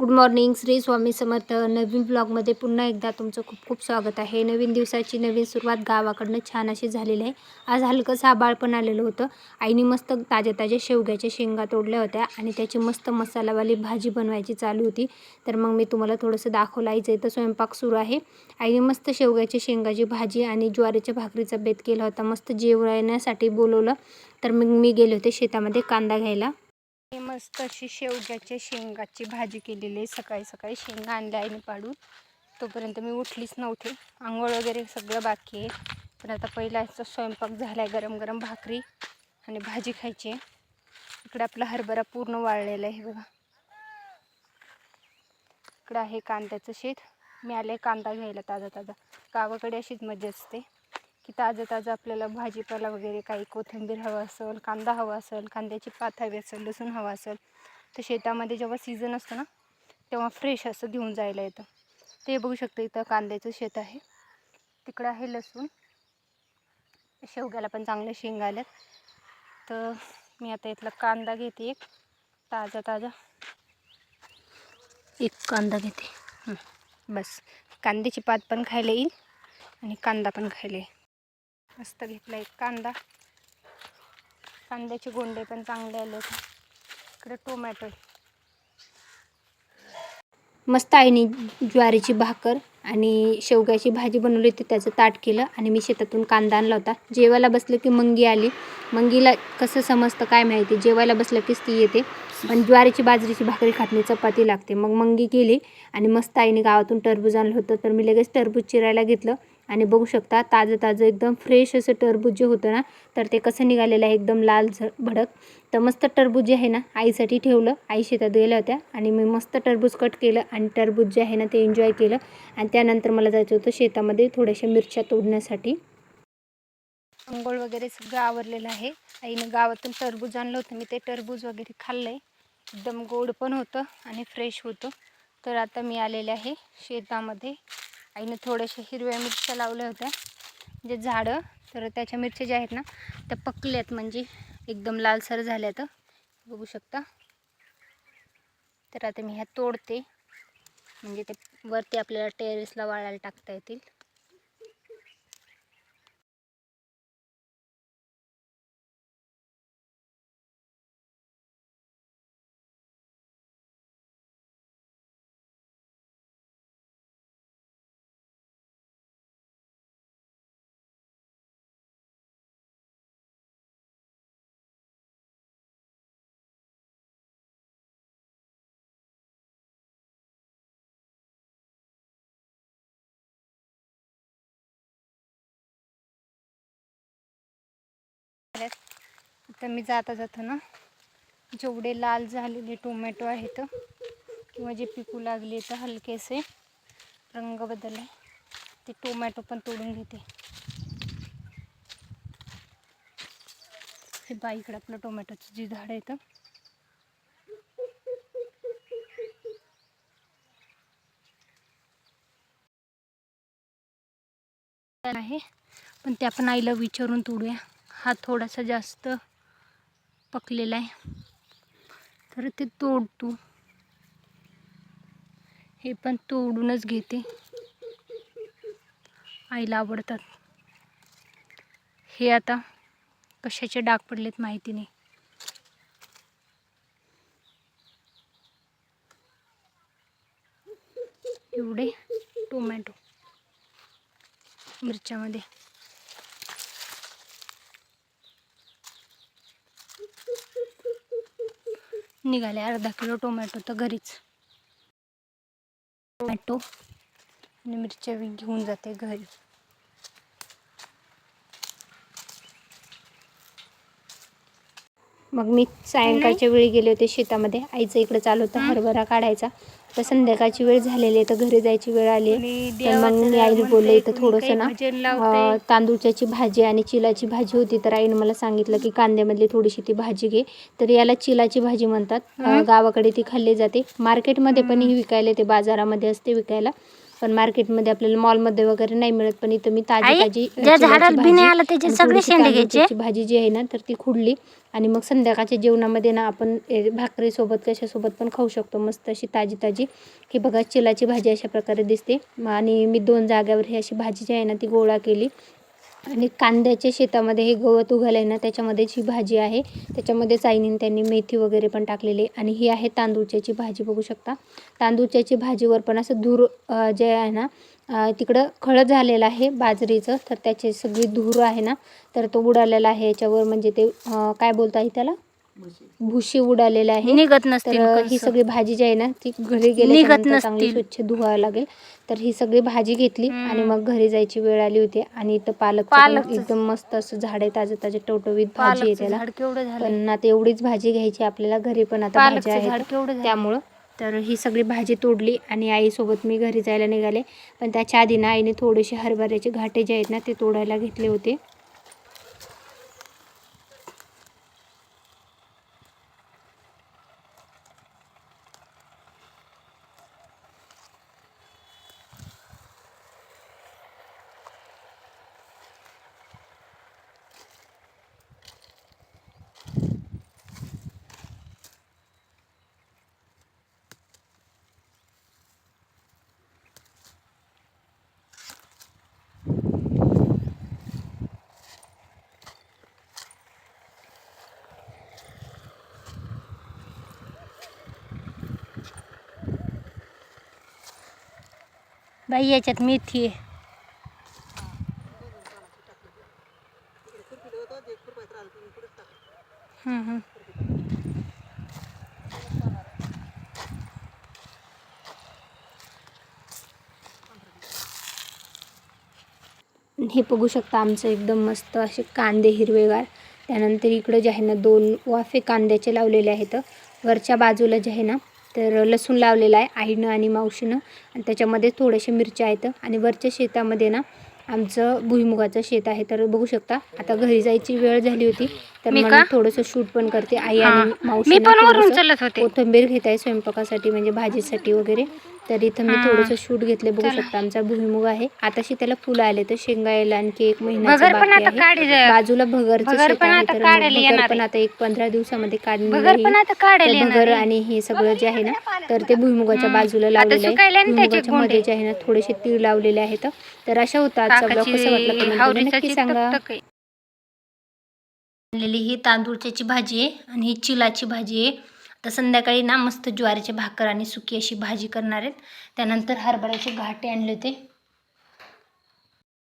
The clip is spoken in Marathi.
गुड मॉर्निंग श्री स्वामी समर्थ नवीन ब्लॉगमध्ये पुन्हा एकदा तुमचं खूप खूप स्वागत आहे. नवीन दिवसाची नवीन सुरुवात गावाकडनं छान अशी झालेली आहे. आज हलकंसं आबाळ पण आलेलं होतं. आईने मस्त ताज्या ताज्या शेवग्याच्या शेंगा तोडल्या होत्या आणि त्याची मस्त मसालावाली भाजी बनवायची चालू होती. तर मग मी तुम्हाला थोडंसं दाखवलं आईचं इथं स्वयंपाक सुरू आहे. आईने मस्त शेवग्याच्या शेंगाची भाजी आणि ज्वारीच्या भाकरीचा बेत केला होता. मस्त जेवण्यासाठी बोलवलं. तर मग मी गेले होते शेतामध्ये कांदा घ्यायला. हे मस्त अशी शेवग्याच्या शेंगाची भाजी केलेली आहे सकाळी सकाळी शेंगा आणल्या आईने पाडून. तोपर्यंत मी उठलीच नव्हते. आंघोळ वगैरे सगळं बाकी आहे. पण आता पहिला याचा स्वयंपाक झाला आहे गरम गरम भाकरी आणि भाजी खायची आहे. इकडे आपला हरभरा पूर्ण वाळलेला आहे बघा. इकडं आहे कांद्याचं शेत. मी आले कांदा घ्यायला ताजा ताजा. गावाकडे अशीच मजा असते. की ताजं ताजं आपल्याला भाजीपाला वगैरे काही कोथिंबीर हवं असेल कांदा हवा असेल कांद्याची पात हवी असेल लसूण हवा असेल तर शेतामध्ये जेव्हा सीझन असतं ना तेव्हा फ्रेश असं घेऊन जायला येतं. ते बघू शकतं इथं कांद्याचं शेत आहे. तिकडं आहे लसूण. शेवग्याला पण चांगले शेंगा आल्यात. तर मी आता इथला कांदा घेते एक. ताजा ताजा एक कांदा घेते. बस. कांद्याची पात पण खायला येईल आणि कांदा पण खायला येईल. मस्त घेतला एक कांदा. कांद्याचे गोंडे पण चांगले आले होते. इकडे टोमॅटो. मस्त आईने ज्वारीची भाकर आणि शेवग्याची भाजी बनवली होती त्याचं ताट केलं आणि मी शेतातून कांदा आणला होता. जेवायला बसलं की मंगी आली. मंगीला कसं समजतं काय माहिती? जेवायला बसलं कीच ती येते. पण ज्वारीची बाजरीची भाकरी खात नाही चपाती लागते. मग मंगी गेली आणि मस्त आईने गावातून टरबूज आणलं होतं. तर मी लगेच टरबूज चिरायला घेतलं. आणि बघू शकता ताजं ताजं एकदम फ्रेश असं टरबूज जे होतं ना तर ते कसं निघालेलं आहे एकदम लाल झ भडक. तर मस्त टरबूज जे आहे ना आईसाठी ठेवलं आई शेतात गेल्या होत्या आणि मी मस्त टरबूज कट केलं आणि टरबूज जे आहे ना ते एन्जॉय केलं. आणि त्यानंतर मला जायचं होतं शेतामध्ये थोड्याशा मिरच्या तोडण्यासाठी. अंघोळ वगैरे सगळं आवरलेलं आहे. आईनं गावातून टरबूज आणलं होतं मी ते टरबूज वगैरे खाल्लं आहे एकदम गोड पण होतं आणि फ्रेश होतं. तर आता मी आलेले आहे शेतामध्ये. आईनं थोड्याशा हिरव्या मिरच्या लावल्या होत्या. म्हणजे झाडं तर त्याच्या मिरच्या ज्या आहेत ना त्या पकल्यात. म्हणजे एकदम लालसर झाल्यात. बघू शकता. तर आता मी ह्या तोडते. म्हणजे ते वरती आपल्याला टेरेसला वाळायला टाकता येतील. तर मी जाता जाता ना जेवढे लाल झालेले टोमॅटो आहेत किंवा जे पिकू लागले तर हलकेसे रंग बदलले ते टोमॅटो पण तोडून घेते. हे बाईकडे आपलं टोमॅटोचं जे झाड आहे तर आहे पण ते आपण आईला विचारून तोडूया. हा थोडासा जास्त पकलेला आहे. तर ते तोडतो. हे पण तोडूनच घेते. आईला आवडतात. हे आता कशाचे डाग पडलेत माहिती नाही. एवढे टोमॅटो मिरच्यामध्ये. निघाले अर्धा किलो टोमॅटो तर घरीच. टोमॅटो आणि मिरच्या घेऊन जाते घरी. मग मी सायंकाळच्या वेळी गेले होते शेतामध्ये. आईचं इकडे चालू होतं हरभरा काढायचा. तर संध्याकाळची वेळ झालेली आहे तर घरी जायची वेळ आली तर मग मी आईने बोलले इथं थोडंसं ना तांदूळच्याची भाजी आणि चिलाची भाजी होती तर आईने मला सांगितलं की कांद्यामधली थोडीशी ती भाजी घे. तर याला चिलाची भाजी म्हणतात. गावाकडे ती खाल्ली जाते. मार्केटमध्ये पण ही विकायला येते बाजारामध्ये असते विकायला. पण मार्केटमध्ये आपल्याला मॉलमध्ये वगैरे नाही मिळत पण इथं मी ताजी आई, ताजी अ, ज्या चिलाची झाडाला बी नाही भाजी आलं त्याचे आणि सगळे थोडीशी शेंडे घ्यायचे. तांदूळची भाजी जी आहे ना तर ती खुडली आणि मग संध्याकाळच्या जेवणामध्ये ना आपण ए, भाकरीसोबत कशासोबत पण खाऊ शकतो. मस्त अशी ताजी ताजी. ही बघा चिलाची भाजी अशा प्रकारे दिसते. म आणि मी दोन जाग्यावर ही अशी भाजी जी आहे ना ती गोळा केली. आणि कांद्याच्या शेतामध्ये हे गवत उगवलं आहे ना त्याच्यामध्येच जी भाजी आहे त्याच्यामध्ये आईने त्यांनी मेथी वगैरे पण टाकलेली आहे. आणि ही आहे तांदूळच्याची भाजी बघू शकता. तांदूळच्याची भाजीवर पण असं धूर जे आहे ना तिकडं खळं झालेलं आहे बाजरीचं तर त्याची सगळी धूर आहे ना तर तो उडालेला आहे. याच्यावर म्हणजे ते काय बोलता येईल त्याला? भुशी उडालेला आहे निघत तर नसतील ही. सगळी भाजी जी आहे ना ती घरी निघत गेल्यानंतर चांगली नसतील. स्वच्छ धुवावं लागेल. तर ही सगळी भाजी घेतली. आणि मग घरी जायची वेळ आली होती आणि इथं पालक एकदम मस्त असं झाड आहे ताजं ताजं टवटवीत भाजी आहे त्याला. पण आता एवढीच भाजी घ्यायची आपल्याला घरी पण आता केवढं झालं त्यामुळं. तर ही सगळी भाजी तोडली आणि आईसोबत मी घरी जायला निघाले. पण त्याच्या आधी ना आईने थोडेसे हरभऱ्याचे घाटे जे आहेत ना ते तोडायला घेतले होते. बाई याच्यात मेथी आहे. हे बघू शकता आमचं एकदम मस्त असे कांदे हिरवेगार. त्यानंतर इकडं जे आहे ना दोन वाफे कांद्याचे लावलेले आहेत. वरच्या बाजूला जे आहे ना तर लसूण लावलेलं आहे आईनं आणि मावशीनं. आणि त्याच्यामध्ये थोडेसे मिरच्या आहेत आणि वरच्या शेतामध्ये ना आमचं भुईमुगाचं शेत आहे. तर बघू शकता आता घरी जायची वेळ झाली होती. तर मी? थोडंसं शूट पण करते. आई. आणि मावशी कोथिंबीर घेत आहे स्वयंपाकासाठी म्हणजे भाजीसाठी वगैरे. तर इथं मी. थोडंसं शूट घेतले बघू. शकता आमचा भुईमुग आहे. आताशी त्याला फुलं आले तर शेंगा यायला आणखी एक महिना भगर पण आता काढी बाजूला भगरचं भगर शेत पण आहे आता तर भगर पण एक पंधरा दिवसामध्ये भगर पण आता काढायला येणार भगर आहे. आणि हे सगळं जे आहे ना तर ते भुईमुगाच्या. बाजूला लावलेलं आहे. भुईमुगाच्या मध्ये. जे आहे ना थोडेसे तीळ लावलेले आहेत. तर अशा होता आजचा ब्लॉग कसा वाटला नक्की सांगा. आणलेली ही तांदूळच्याची भाजी आहे आणि ही चिलाची भाजी आहे. तर संध्याकाळी ना मस्त ज्वारीचे भाकर आणि सुकी अशी भाजी करणार आहेत. त्यानंतर हरभऱ्याचे घाटे आणले होते.